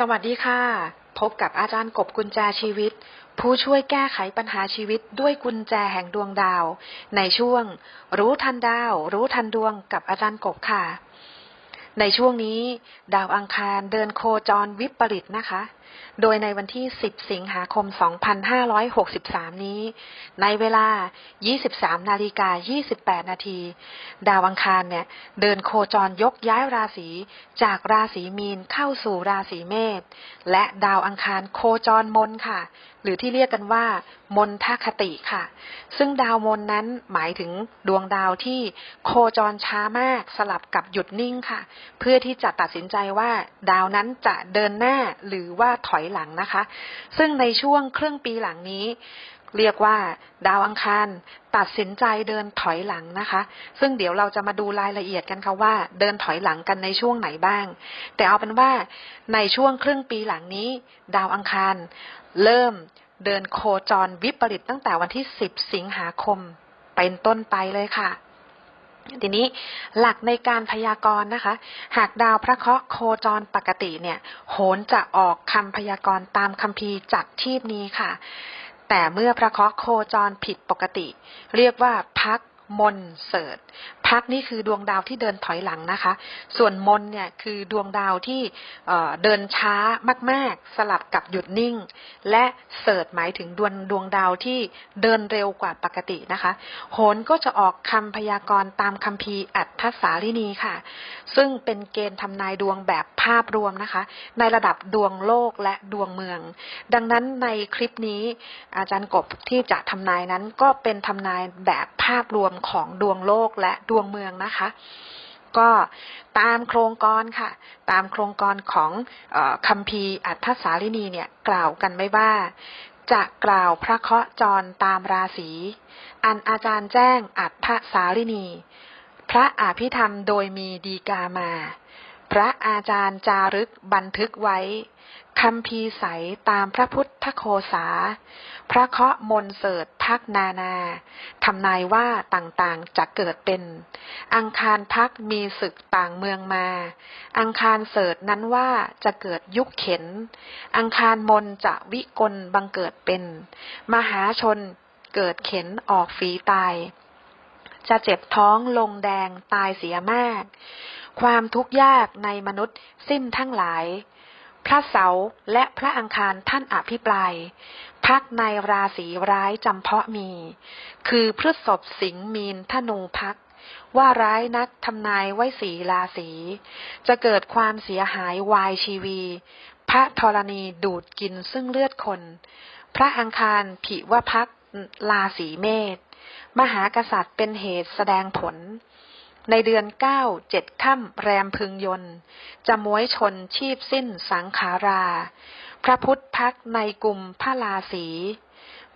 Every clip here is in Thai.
สวัสดีค่ะ พบกับอาจารย์กบกุญแจชีวิต ผู้ช่วยแก้ไขปัญหาชีวิตด้วยกุญแจแห่งดวงดาว ในช่วง รู้ทันดาว รู้ทันดวงกับอาจารย์กบค่ะ ในช่วงนี้ ดาวอังคารเดินโคจรวิปริตนะคะโดยในวันที่ 10 สิงหาคม 2563 นี้ ในเวลา 23 นาฬิกา 28 นาที ดาวอังคารเนี่ย เดินโคจรยกย้ายราศีจากราศีมีนเข้าสู่ราศีเมษ และดาวอังคารโคจรมนค่ะ หรือที่เรียกกันว่า มนทคติค่ะ ซึ่งดาวมนนั้นหมายถึงดวงดาวที่โคจรช้ามากสลับกับหยุดนิ่งค่ะ เพื่อที่จะตัดสินใจว่าดาวนั้นจะเดินหน้าหรือว่าถอยหลังนะคะ ซึ่งในช่วงครึ่งปีหลังนี้ เรียกว่า ดาวอังคารตัดสินใจเดินถอยหลังนะคะ ซึ่งเดี๋ยวเราจะมาดูรายละเอียดกันค่ะว่า เดินถอยหลังกันในช่วงไหนบ้าง แต่เอาเป็นว่าในช่วงครึ่งปีหลังนี้ ดาวอังคารเริ่มเดินโคจรวิปริตตั้งแต่วันที่ 10 สิงหาคม เป็นต้นไปเลยค่ะ ทีนี้หลักในการพยากรณ์นะคะ หากดาวพระเคราะห์โคจรปกติเนี่ย โหนจะออกคำพยากรณ์ตามคัมภีร์จากทีปนี้ค่ะ แต่เมื่อพระเคราะห์โคจรผิดปกติ เรียกว่าพัก มนเสดพักนี่คือดวงดาวที่เดินถอยหลังนะคะ ส่วนมนเนี่ยคือดวงดาวที่เเดินช้ามากๆ สลับกับหยุดนิ่ง และเสดหมายถึงดวงดวงดาวที่เดินเร็วกว่าปกตินะคะ โหนก็จะออกคำพยากรณ์ตามคัมภีร์อัฏฐสาลินีค่ะ ซึ่งเป็นเกณฑ์ทำนายดวงแบบภาพรวมนะคะ ในระดับดวงโลกและดวงเมือง ดังนั้นในคลิปนี้อาจารย์กบที่จะทำนายนั้นก็เป็นทำนายแบบภาพรวมของดวงโลกและดวงเมืองนะคะ ก็ตามโครงกรค่ะ ตามโครงกรของออคัมภีร์อัฏฐสาลินีเนี่ยกล่าวกันไว้ว่า จะกล่าวพระเคราะห์จรตามราศี อันอาจารย์แจ้งอัฏฐสาลินี พระอภิธรรมโดยมีดีกามา พระอาจารย์จารึกบันทึกไว้คำพีใสตามพระพุทธโคสาพระเคาะมนเสดพักนานาทำนายว่าต่างๆจะเกิดเป็น อังคารพักมีศึกต่างเมืองมา อังคารเสดนั้นว่าจะเกิดยุคเข็น อังคารมนจะวิกลบังเกิดเป็น มหาชนเกิดเข็นออกฝีตาย จะเจ็บท้องลงแดงตายเสียมาก ความทุกข์ยากในมนุษย์สิ้นทั้งหลาย พระเสาและพระอังคารท่านอภิปราย พักในราศีร้ายจำเพาะมี คือพฤษภสิงห์มีนธนูพัก ว่าร้ายนักทำนายไว้สีราศีจะเกิดความเสียหายวายชีวี พระธรณีดูดกินซึ่งเลือดคน พระอังคารผิว่าพักราศีเมษมหากษัตริย์เป็นเหตุแสดงผล ในเดือนเก้าเจ็ดค่ำแรมพึงยนต์จะม้วยชนชีพสิ้นสังขารา พระพุทธพักในกลุ่มพระลาสี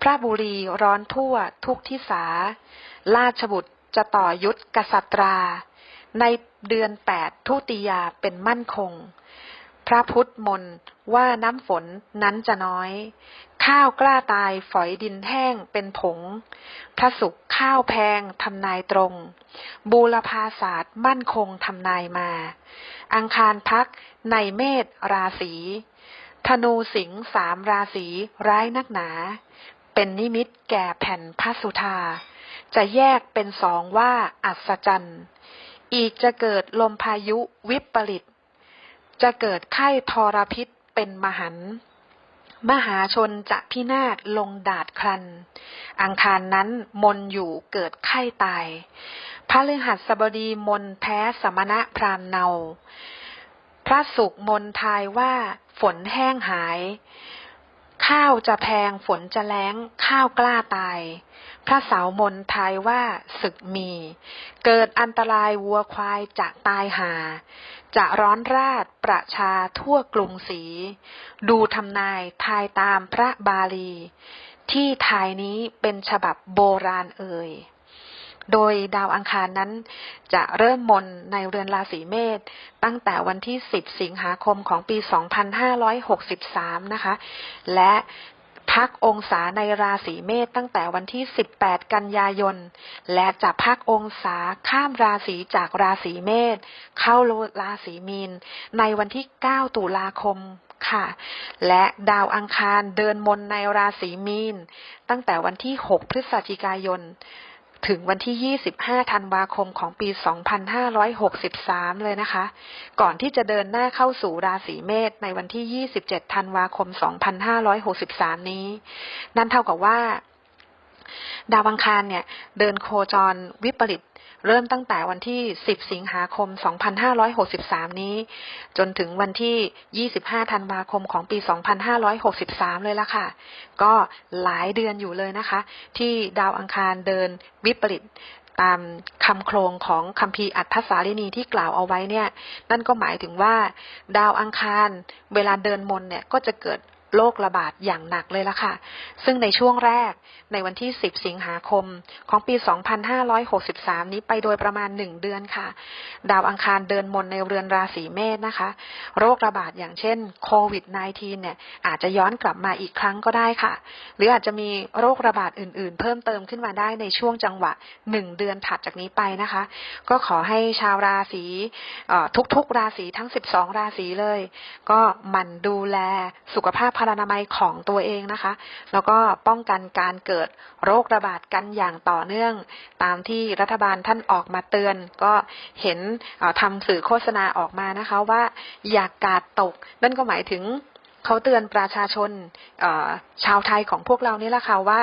พระบุรีร้อนทั่วทุกทิสา ราชบุตรจะต่อยุทธกษัตรา ในเดือนแปดทุติยาเป็นมั่นคง พระพุทธมน ว่าน้ำฝนนั้นจะน้อย ข้าวกล้าตายฝอยดินแห้งเป็นผง พระสุขข้าวแพงทำนายตรง บูรพาศาสตร์มั่นคงทำนายมา อังคารพักในเมษราศีธนูสิงห์สามราศีร้ายนักหนา เป็นนิมิตแก่แผ่นพระสุธา จะแยกเป็นสองว่าอัศจรรย์อีกจะเกิดลมพายุวิปริต จะเกิดไข้ทรพิษ เป็นมหัน มหาชนจะพินาศลงดาดครัน อังคารนั้นมนอยู่เกิดไข้ตาย พระฤหัสบดีมนแพ้สมณะพรามเนา พระสุขมนทายว่าฝนแห้งหาย ข้าวจะแพงฝนจะแล้ง ข้าวกล้าตาย พระสาวมนทายว่าศึกมี เกิดอันตรายวัวควายจะตายหา จะร้อนราดประชาทั่วกรุงศรีดูทำนายทายตามพระบาลี ที่ทายนี้เป็นฉบับโบราณเอ่ย โดยดาวอังคารนั้น จะเริ่มมนในเรือนราศีเมษตั้งแต่วันที่ 10 สิงหาคมของปี 2563 นะคะ และพักองศาในราศีเมษตั้งแต่วันที่ 18 กันยายน และจะพักองศาข้ามราศีจากราศีเมษเข้าราศีมีน ในวันที่ 9 ตุลาคมค่ะ และดาวอังคารเดินมนในราศีมีน ตั้งแต่วันที่ 6 พฤศจิกายน ถึงวันที่ 25 ธันวาคมของปี 2563 เลยนะคะ ก่อนที่จะเดินหน้าเข้าสู่ราศีเมษในวันที่ 27 ธันวาคม 2563 นี้ นั่นเท่ากับว่า ดาวอังคารเนี่ยเดินโคจรวิปริตเริ่มตั้งแต่วันที่ 10 สิงหาคม 2563 นี้ จนถึงวันที่ 25 ธันวาคมของปี 2563 เลยละค่ะ ก็หลายเดือนอยู่เลยนะคะ ที่ดาวอังคารเดินวิปริตตามคำโครงของคัมภีอัฏฐสาลินีที่กล่าวเอาไว้เนี่ย นั่นก็หมายถึงว่า ดาวอังคารเวลาเดินมนเนี่ยก็จะเกิด โรคระบาดอย่างหนักเลยล่ะค่ะ ซึ่งในช่วงแรกในวันที่ 10 สิงหาคมของปี 2563 นี้ไปโดยประมาณ 1 เดือนค่ะ ดาวอังคารเดินมนในเรือนราศีเมษนะคะ โรคระบาดอย่างเช่นโควิด -19 เนี่ยอาจจะย้อนกลับมาอีกครั้งก็ได้ค่ะ หรืออาจจะมีโรคระบาดอื่นๆ เพิ่มเติมขึ้นมาได้ในช่วงจังหวะ 1 เดือนถัดจากนี้ไปนะคะ ก็ขอให้ชาวราศีทุกๆ ราศีทั้ง 12 ราศีเลย ก็หมั่นดูแลสุขภาพพลานามัยของตัวเองนะคะ แล้วก็ป้องกันการเกิดโรคระบาดกันอย่างต่อเนื่อง ตามที่รัฐบาลท่านออกมาเตือน ก็เห็นทำสื่อโฆษณาออกมานะคะว่า อย่ากาดตก นั่นก็หมายถึง เขาเตือนประชาชนชาวไทยของพวกเรานี่แหละค่ะว่า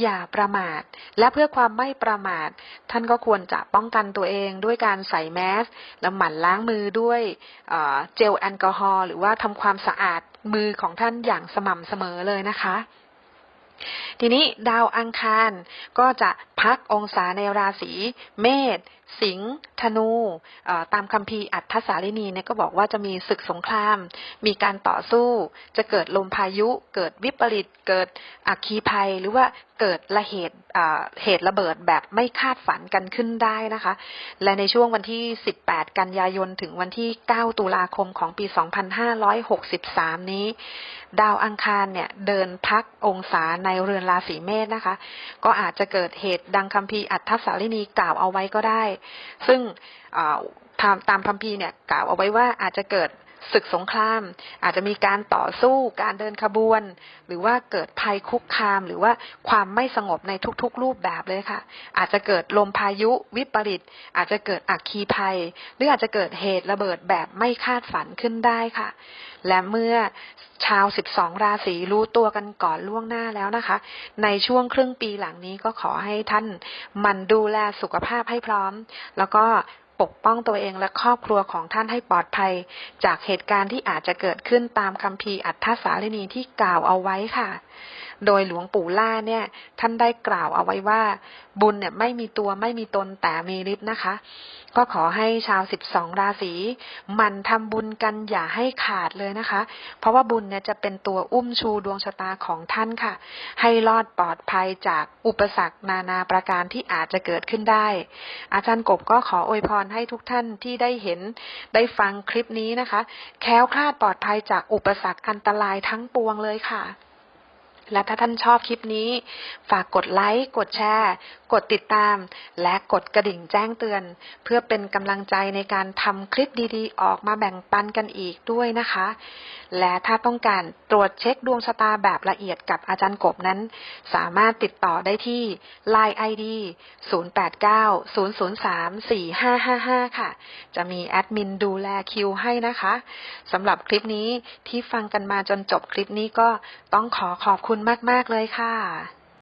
อย่าประมาท และเพื่อความไม่ประมาท ท่านก็ควรจะป้องกันตัวเองด้วยการใส่แมสแล้วหมั่นล้างมือด้วยเจลแอลกอฮอล์หรือว่าทำความสะอาดมือของท่านอย่างสม่ำเสมอเลยนะคะทีนี้ดาวอังคารก็จะพักองศาในราศีเมษสิงห์ธนูตามคัมภีร์อัฏฐสาลินีเนี่ยก็บอกว่าจะมีศึกสงคราม มีการต่อสู้ จะเกิดลมพายุ เกิดวิปริต เกิดอัคคีภัย หรือว่าเกิดระเหตุเหตุระเบิดแบบไม่คาดฝันกันขึ้นได้นะคะ และในช่วงวันที่ 18 กันยายน ถึงวันที่ 9 ตุลาคมของปี 2563 นี้ ดาวอังคารเนี่ยเดินพักองศาในเรือนราศีเมษนะคะ ก็อาจจะเกิดเหตุดังคัมภีร์อัฏฐสาลินีกล่าวเอาไว้ก็ได้ซึ่งตามตามพัมพีเนี่ยกล่าวเอาไว้ว่าอาจจะเกิด ศึกสงคราม อาจจะมีการต่อสู้การเดินขบวน หรือว่าเกิดภัยคุกคาม หรือว่าความไม่สงบในทุกๆ รูปแบบเลยค่ะ อาจจะเกิดลมพายุวิปริต อาจจะเกิดอัคคีภัย หรืออาจจะเกิดเหตุระเบิดแบบไม่คาดฝันขึ้นได้ค่ะ และเมื่อชาว 12 ราศีรู้ตัวกันก่อนล่วงหน้าแล้วนะคะ ในช่วงครึ่งปีหลังนี้ก็ขอให้ท่านมันดูแลสุขภาพให้พร้อม แล้วก็ ปกป้องตัวเองและครอบครัวของท่านให้ปลอดภัย จากเหตุการณ์ที่อาจจะเกิดขึ้นตามคำพีอัฏฐสาลินีที่กล่าวเอาไว้ค่ะ โดยหลวงปู่ล่าเนี่ย ท่านได้กล่าวเอาไว้ว่า บุญเนี่ยไม่มีตัวไม่มีตนแต่มีฤทธิ์นะคะ ก็ขอให้ชาว12ราศีมันทำบุญกันอย่าให้ขาดเลยนะคะ เพราะว่าบุญเนี่ยจะเป็นตัวอุ้มชูดวงชะตาของท่านค่ะ ให้รอดปลอดภัยจากอุปสรรคนานาประการที่อาจจะเกิดขึ้นได้ อาจารย์กบก็ขออวยพรให้ทุกท่านที่ได้เห็นได้ฟังคลิปนี้นะคะ แค้วคลาดปลอดภัยจากอุปสรรคอันตรายทั้งปวงเลยค่ะ และถ้าท่านชอบคลิปนี้ ฝากกดไลค์ กดแชร์ กดติดตาม และกดกระดิ่งแจ้งเตือน เพื่อเป็นกำลังใจในการทำคลิปดีๆ ออกมาแบ่งปันกันอีกด้วยนะคะ และถ้าต้องการตรวจเช็คดวงชะตาแบบละเอียดกับอาจารย์กบนั้น สามารถติดต่อได้ที่ Line ID 0890034555 ค่ะ จะมีแอดมินดูแลคิวให้นะคะสำหรับคลิปนี้ที่ฟังกันมาจนจบคลิปนี้ก็ต้องขอขอบคุณมาก ๆ เลยค่ะ